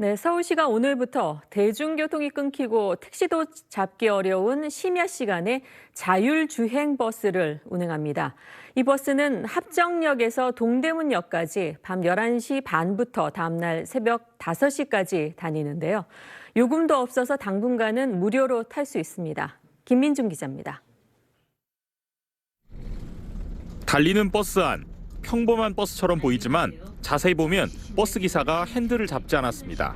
네, 서울시가 오늘부터 대중교통이 끊기고 택시도 잡기 어려운 심야 시간에 자율주행 버스를 운행합니다. 이 버스는 합정역에서 동대문역까지 밤 11시 반부터 다음날 새벽 5시까지 다니는데요. 요금도 없어서 당분간은 무료로 탈 수 있습니다. 김민중 기자입니다. 달리는 버스 안 평범한 버스처럼 보이지만 자세히 보면 버스 기사가 핸들을 잡지 않았습니다.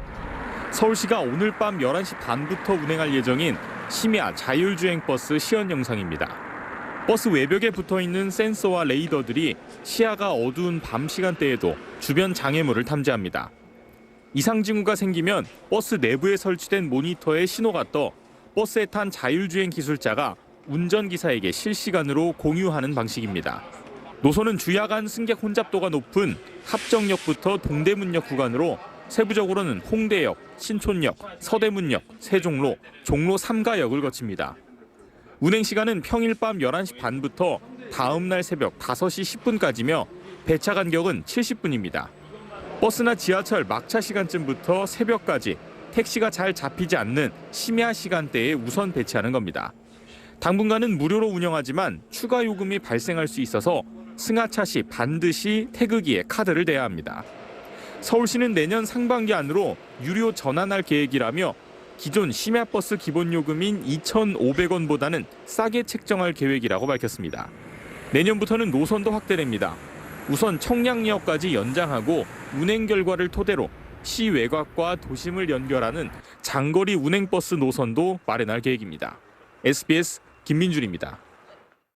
서울시가 오늘 밤 11시 반부터 운행할 예정인 심야 자율주행 버스 시연 영상입니다. 버스 외벽에 붙어 있는 센서와 레이더들이 시야가 어두운 밤 시간대에도 주변 장애물을 탐지합니다. 이상 징후가 생기면 버스 내부에 설치된 모니터에 신호가 떠 버스에 탄 자율주행 기술자가 운전기사에게 실시간으로 공유하는 방식입니다. 노선은 주야간 승객 혼잡도가 높은 합정역부터 동대문역 구간으로 세부적으로는 홍대역, 신촌역, 서대문역, 세종로, 종로 3가역을 거칩니다. 운행 시간은 평일 밤 11시 반부터 다음 날 새벽 5시 10분까지며 배차 간격은 70분입니다. 버스나 지하철 막차 시간쯤부터 새벽까지 택시가 잘 잡히지 않는 심야 시간대에 우선 배치하는 겁니다. 당분간은 무료로 운영하지만 추가 요금이 발생할 수 있어서 승하차 시 반드시 태극기에 카드를 대야 합니다. 서울시는 내년 상반기 안으로 유료 전환할 계획이라며 기존 심야버스 기본 요금인 2,500원보다는 싸게 책정할 계획이라고 밝혔습니다. 내년부터는 노선도 확대됩니다. 우선 청량리역까지 연장하고 운행 결과를 토대로 시 외곽과 도심을 연결하는 장거리 운행버스 노선도 마련할 계획입니다. SBS 김민준입니다.